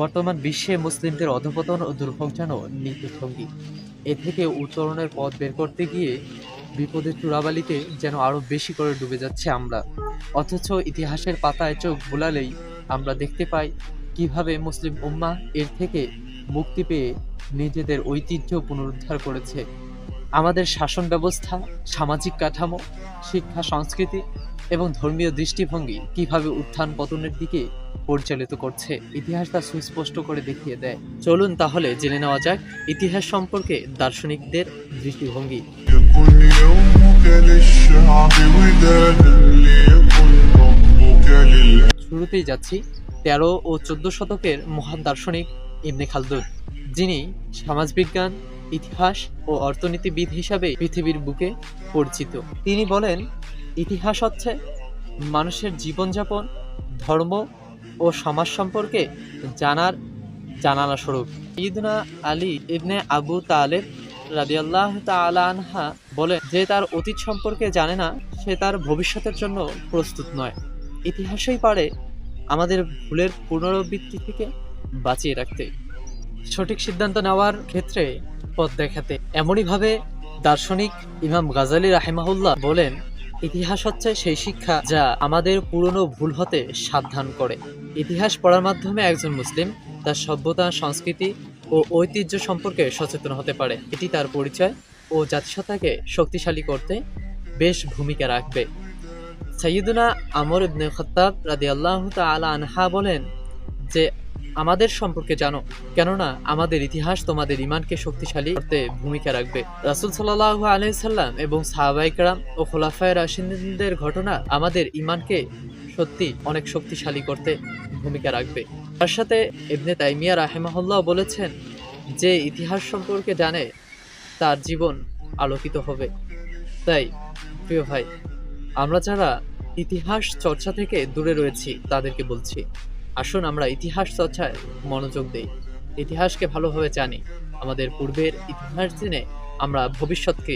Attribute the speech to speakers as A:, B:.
A: বর্তমান বিশ্বে মুসলিমদের অধপতন ও দুর্ভোগ যেন নিত্যসঙ্গী। এ থেকে উত্তরণের পথ বের করতে গিয়ে বিপদের চূড়াবালিতে যেন আরও বেশি করে ডুবে যাচ্ছে আমরা। অথচ ইতিহাসের পাতায় চোখ বোলালেই আমরা দেখতে পাই কীভাবে মুসলিম উম্মাহ এর থেকে মুক্তি পেয়ে নিজেদের ঐতিহ্য পুনরুদ্ধার করেছে। আমাদের শাসন ব্যবস্থা, সামাজিক কাঠামো, শিক্ষা, সংস্কৃতি এবং ধর্মীয় দৃষ্টিভঙ্গি কীভাবে উত্থান পতনের দিকে পরিচালিত করছে, ইতিহাস তা সুস্পষ্ট করে দেখিয়ে দেয়। চলুন তাহলে জেনে নেওয়া যাক ইতিহাস সম্পর্কে দার্শনিকদের দৃষ্টিভঙ্গি। শুরুতেই যাচ্ছি, তেরো ও চোদ্দ শতকের মহান দার্শনিক ইমনে খালদুন, যিনি সমাজবিজ্ঞান, ইতিহাস ও অর্থনীতিবিদ হিসাবে পৃথিবীর বুকে পরিচিত। তিনি বলেন ইতিহাস হচ্ছে মানুষের জীবনযাপন, ধর্ম ও সমাজ সম্পর্কে জানার জানালা স্বরূপ। ঈদনা আলী ইবনে আবু তালেব রাদিয়াল্লাহ তাআলা আনহা বলেন, যে তার অতীত সম্পর্কে জানে না, সে তার ভবিষ্যতের জন্য প্রস্তুত নয়। ইতিহাসই পারে আমাদের ভুলের পুনরাবৃত্তি থেকে বাঁচিয়ে রাখতে। সঠিক সিদ্ধান্ত নেওয়ার ক্ষেত্রে পথ দেখাতে। এমনইভাবে দার্শনিক ইমাম গাজালি রাহেমাহুল্লাহ বলেন ইতিহাস হচ্ছে সেই শিক্ষা যা আমাদের পুরনো ভুল হতে সাবধান করে। ইতিহাস পড়ার মাধ্যমে একজন মুসলিম তার সভ্যতা, সংস্কৃতি ও ঐতিহ্য সম্পর্কে সচেতন হতে পারে। এটি তার পরিচয় ও জাতিসত্তাকে শক্তিশালী করতে বেশ ভূমিকা রাখবে। সৈয়দুনা আমর ইবনে খত্তাব রাদি আল্লাহ তালা আনহা বলেন যে আমাদের সম্পর্কে জানো। কেননা আমাদের ইতিহাস তোমাদের ইমানকে শক্তিশালী করতে ভূমিকা রাখবে। রাসুল সাল্লাহ আলাইসাল্লাম এবং সাহাবাইকরাম ও খোলাফায় রাশিনদের ঘটনা আমাদের ইমানকে সত্যি অনেক শক্তিশালী করতে ভূমিকা রাখবে। তার সাথে ইবনে তাইমিয়া রাহেমাহুল্লাহ বলেছেন যে ইতিহাস সম্পর্কে জানে তার জীবন আলোকিত হবে। তাই প্রিয় ভাই, আমরা যারা ইতিহাস চর্চা থেকে দূরে রয়েছি তাদেরকে বলছি আসুন আমরা ইতিহাস চর্চায় মনোযোগ দেই। ইতিহাসকে ভালোভাবে জানি। আমাদের পূর্বের ইতিহাস জেনে আমরা ভবিষ্যৎকে